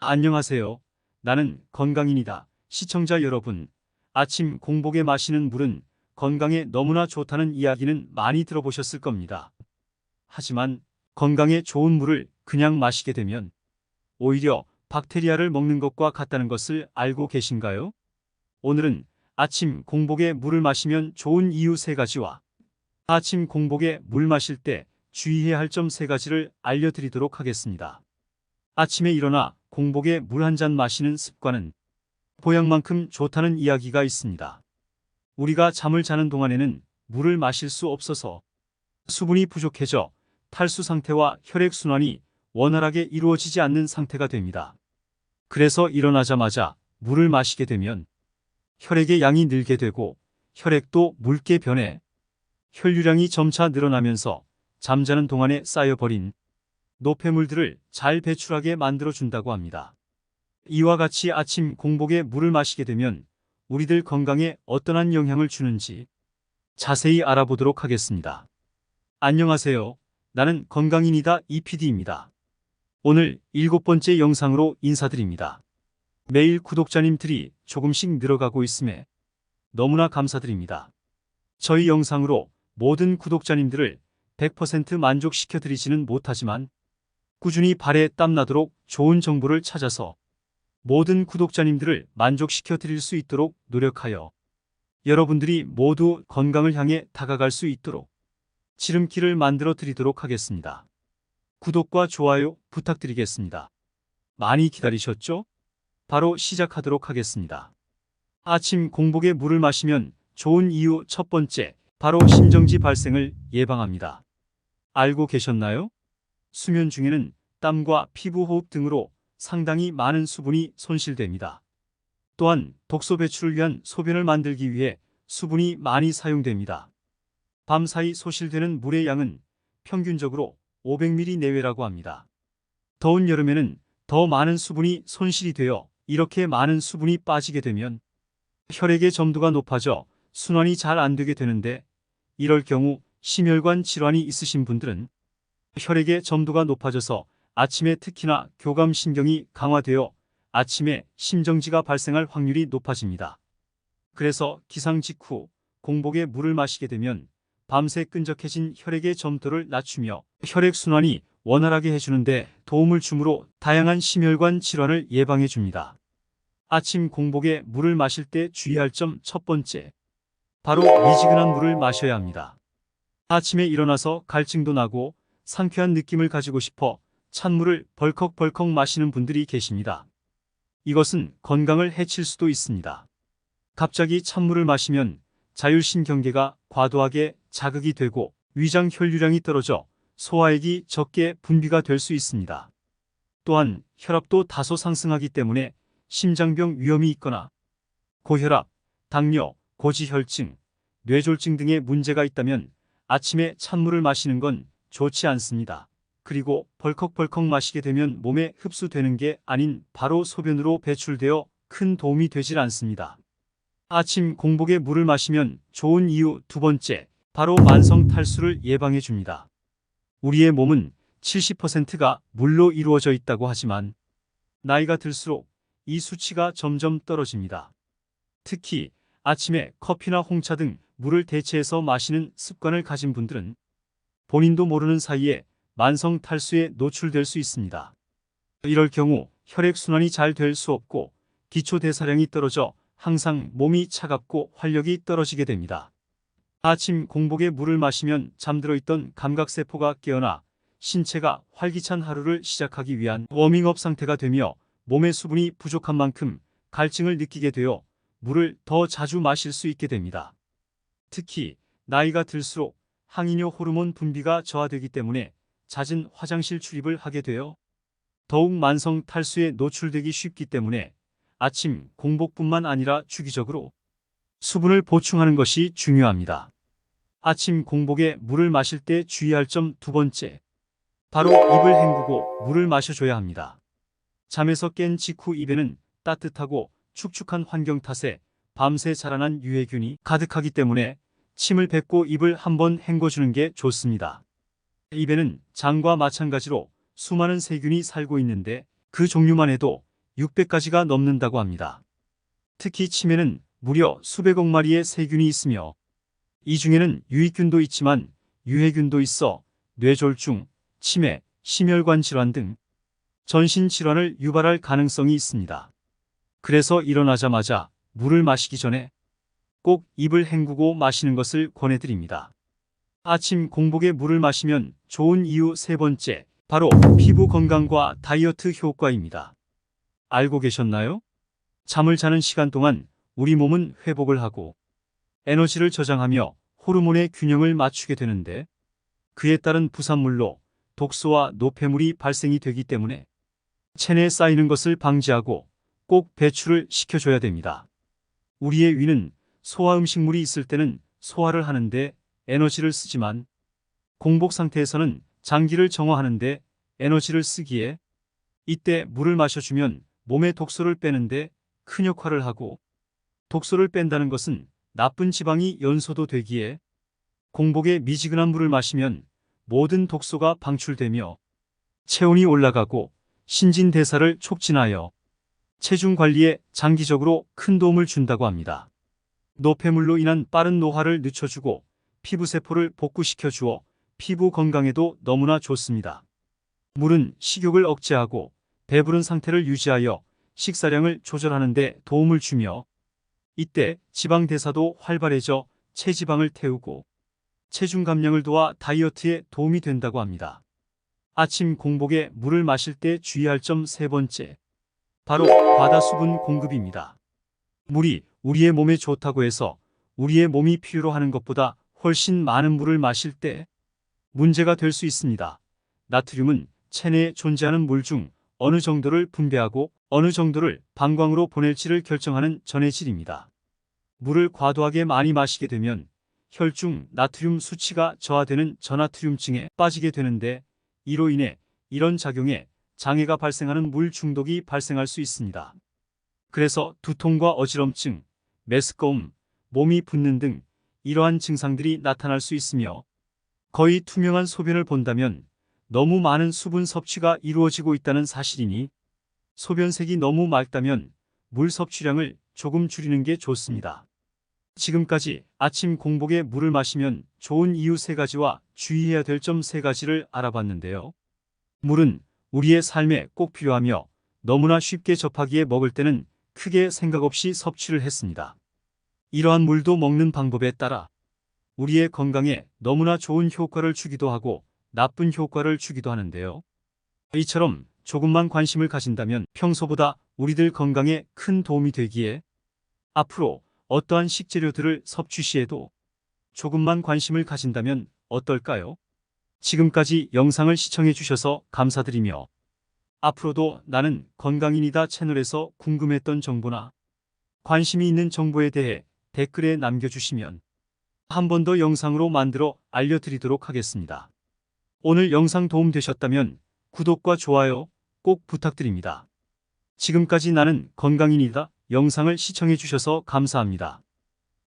안녕하세요. 나는 건강인이다. 시청자 여러분, 아침 공복에 마시는 물은 건강에 너무나 좋다는 이야기는 많이 들어보셨을 겁니다. 하지만 건강에 좋은 물을 그냥 마시게 되면 오히려 박테리아를 먹는 것과 같다는 것을 알고 계신가요? 오늘은 아침 공복에 물을 마시면 좋은 이유 세 가지와 아침 공복에 물 마실 때 주의해야 할 점 세 가지를 알려드리도록 하겠습니다. 아침에 일어나 공복에 물 한 잔 마시는 습관은 보약만큼 좋다는 이야기가 있습니다. 우리가 잠을 자는 동안에는 물을 마실 수 없어서 수분이 부족해져 탈수 상태와 혈액순환이 원활하게 이루어지지 않는 상태가 됩니다. 그래서 일어나자마자 물을 마시게 되면 혈액의 양이 늘게 되고 혈액도 묽게 변해 혈류량이 점차 늘어나면서 잠자는 동안에 쌓여버린 노폐물들을 잘 배출하게 만들어준다고 합니다. 이와 같이 아침 공복에 물을 마시게 되면 우리들 건강에 어떠한 영향을 주는지 자세히 알아보도록 하겠습니다. 안녕하세요. 나는 건강인이다 이PD입니다. 오늘 일곱 번째 영상으로 인사드립니다. 매일 구독자님들이 조금씩 늘어가고 있음에 너무나 감사드립니다. 저희 영상으로 모든 구독자님들을 100% 만족시켜 드리지는 못하지만 꾸준히 발에 땀나도록 좋은 정보를 찾아서 모든 구독자님들을 만족시켜 드릴 수 있도록 노력하여 여러분들이 모두 건강을 향해 다가갈 수 있도록 지름길을 만들어 드리도록 하겠습니다. 구독과 좋아요 부탁드리겠습니다. 많이 기다리셨죠? 바로 시작하도록 하겠습니다. 아침 공복에 물을 마시면 좋은 이유 첫 번째, 바로 심정지 발생을 예방합니다. 알고 계셨나요? 수면 중에는 땀과 피부 호흡 등으로 상당히 많은 수분이 손실됩니다. 또한 독소 배출을 위한 소변을 만들기 위해 수분이 많이 사용됩니다. 밤 사이 소실되는 물의 양은 평균적으로 500ml 내외라고 합니다. 더운 여름에는 더 많은 수분이 손실이 되어 이렇게 많은 수분이 빠지게 되면 혈액의 점도가 높아져 순환이 잘 안 되게 되는데 이럴 경우 심혈관 질환이 있으신 분들은 혈액의 점도가 높아져서 아침에 특히나 교감신경이 강화되어 아침에 심정지가 발생할 확률이 높아집니다. 그래서 기상 직후 공복에 물을 마시게 되면 밤새 끈적해진 혈액의 점도를 낮추며 혈액순환이 원활하게 해주는데 도움을 주므로 다양한 심혈관 질환을 예방해 줍니다. 아침 공복에 물을 마실 때 주의할 점 첫 번째. 바로 미지근한 물을 마셔야 합니다. 아침에 일어나서 갈증도 나고 상쾌한 느낌을 가지고 싶어 찬물을 벌컥벌컥 마시는 분들이 계십니다. 이것은 건강을 해칠 수도 있습니다. 갑자기 찬물을 마시면 자율신경계가 과도하게 자극이 되고 위장 혈류량이 떨어져 소화액이 적게 분비가 될 수 있습니다. 또한 혈압도 다소 상승하기 때문에 심장병 위험이 있거나 고혈압, 당뇨, 고지혈증, 뇌졸중 등의 문제가 있다면 아침에 찬물을 마시는 건 좋지 않습니다. 그리고 벌컥벌컥 마시게 되면 몸에 흡수되는 게 아닌 바로 소변으로 배출되어 큰 도움이 되질 않습니다. 아침 공복에 물을 마시면 좋은 이유 두 번째, 바로 만성 탈수를 예방해 줍니다. 우리의 몸은 70%가 물로 이루어져 있다고 하지만 나이가 들수록 이 수치가 점점 떨어집니다. 특히 아침에 커피나 홍차 등 물을 대체해서 마시는 습관을 가진 분들은 본인도 모르는 사이에 만성 탈수에 노출될 수 있습니다. 이럴 경우 혈액순환이 잘 될 수 없고 기초 대사량이 떨어져 항상 몸이 차갑고 활력이 떨어지게 됩니다. 아침 공복에 물을 마시면 잠들어 있던 감각세포가 깨어나 신체가 활기찬 하루를 시작하기 위한 워밍업 상태가 되며 몸의 수분이 부족한 만큼 갈증을 느끼게 되어 물을 더 자주 마실 수 있게 됩니다. 특히 나이가 들수록 항이뇨 호르몬 분비가 저하되기 때문에 잦은 화장실 출입을 하게 되어 더욱 만성 탈수에 노출되기 쉽기 때문에 아침 공복뿐만 아니라 주기적으로 수분을 보충하는 것이 중요합니다. 아침 공복에 물을 마실 때 주의할 점 두 번째. 바로 입을 헹구고 물을 마셔줘야 합니다. 잠에서 깬 직후 입에는 따뜻하고 축축한 환경 탓에 밤새 자라난 유해균이 가득하기 때문에 침을 뱉고 입을 한번 헹궈주는 게 좋습니다. 입에는 장과 마찬가지로 수많은 세균이 살고 있는데 그 종류만 해도 600가지가 넘는다고 합니다. 특히 치매는 무려 수백억 마리의 세균이 있으며 이 중에는 유익균도 있지만 유해균도 있어 뇌졸중, 치매, 심혈관 질환 등 전신 질환을 유발할 가능성이 있습니다. 그래서 일어나자마자 물을 마시기 전에 꼭 입을 헹구고 마시는 것을 권해드립니다. 아침 공복에 물을 마시면 좋은 이유 세 번째, 바로 피부 건강과 다이어트 효과입니다. 알고 계셨나요? 잠을 자는 시간 동안 우리 몸은 회복을 하고 에너지를 저장하며 호르몬의 균형을 맞추게 되는데 그에 따른 부산물로 독소와 노폐물이 발생이 되기 때문에 체내에 쌓이는 것을 방지하고 꼭 배출을 시켜줘야 됩니다. 우리의 위는 소화 음식물이 있을 때는 소화를 하는데 에너지를 쓰지만 공복 상태에서는 장기를 정화하는데 에너지를 쓰기에 이때 물을 마셔주면 몸의 독소를 빼는데 큰 역할을 하고 독소를 뺀다는 것은 나쁜 지방이 연소도 되기에 공복에 미지근한 물을 마시면 모든 독소가 방출되며 체온이 올라가고 신진대사를 촉진하여 체중 관리에 장기적으로 큰 도움을 준다고 합니다. 노폐물로 인한 빠른 노화를 늦춰주고 피부세포를 복구시켜 주어 피부 건강에도 너무나 좋습니다. 물은 식욕을 억제하고 배부른 상태를 유지하여 식사량을 조절하는 데 도움을 주며 이때 지방 대사도 활발해져 체지방을 태우고 체중 감량을 도와 다이어트에 도움이 된다고 합니다. 아침 공복에 물을 마실 때 주의할 점 세 번째. 바로 과다 수분 공급입니다. 물이 우리의 몸에 좋다고 해서 우리의 몸이 필요로 하는 것보다 훨씬 많은 물을 마실 때 문제가 될 수 있습니다. 나트륨은 체내에 존재하는 물 중 어느 정도를 분배하고 어느 정도를 방광으로 보낼지를 결정하는 전해질입니다. 물을 과도하게 많이 마시게 되면 혈중 나트륨 수치가 저하되는 저나트륨증에 빠지게 되는데 이로 인해 이런 작용에 장애가 발생하는 물 중독이 발생할 수 있습니다. 그래서 두통과 어지럼증, 메스꺼움, 몸이 붓는 등 이러한 증상들이 나타날 수 있으며 거의 투명한 소변을 본다면 너무 많은 수분 섭취가 이루어지고 있다는 사실이니 소변색이 너무 맑다면 물 섭취량을 조금 줄이는 게 좋습니다. 지금까지 아침 공복에 물을 마시면 좋은 이유 세 가지와 주의해야 될 점 세 가지를 알아봤는데요. 물은 우리의 삶에 꼭 필요하며 너무나 쉽게 접하기에 먹을 때는 크게 생각 없이 섭취를 했습니다. 이러한 물도 먹는 방법에 따라 우리의 건강에 너무나 좋은 효과를 주기도 하고 나쁜 효과를 주기도 하는데요. 이처럼 조금만 관심을 가진다면 평소보다 우리들 건강에 큰 도움이 되기에 앞으로 어떠한 식재료들을 섭취 시에도 조금만 관심을 가진다면 어떨까요? 지금까지 영상을 시청해 주셔서 감사드리며 앞으로도 나는 건강인이다 채널에서 궁금했던 정보나 관심이 있는 정보에 대해 댓글에 남겨주시면 한 번 더 영상으로 만들어 알려드리도록 하겠습니다. 오늘 영상 도움되셨다면 구독과 좋아요 꼭 부탁드립니다. 지금까지 나는 건강인이다 영상을 시청해 주셔서 감사합니다.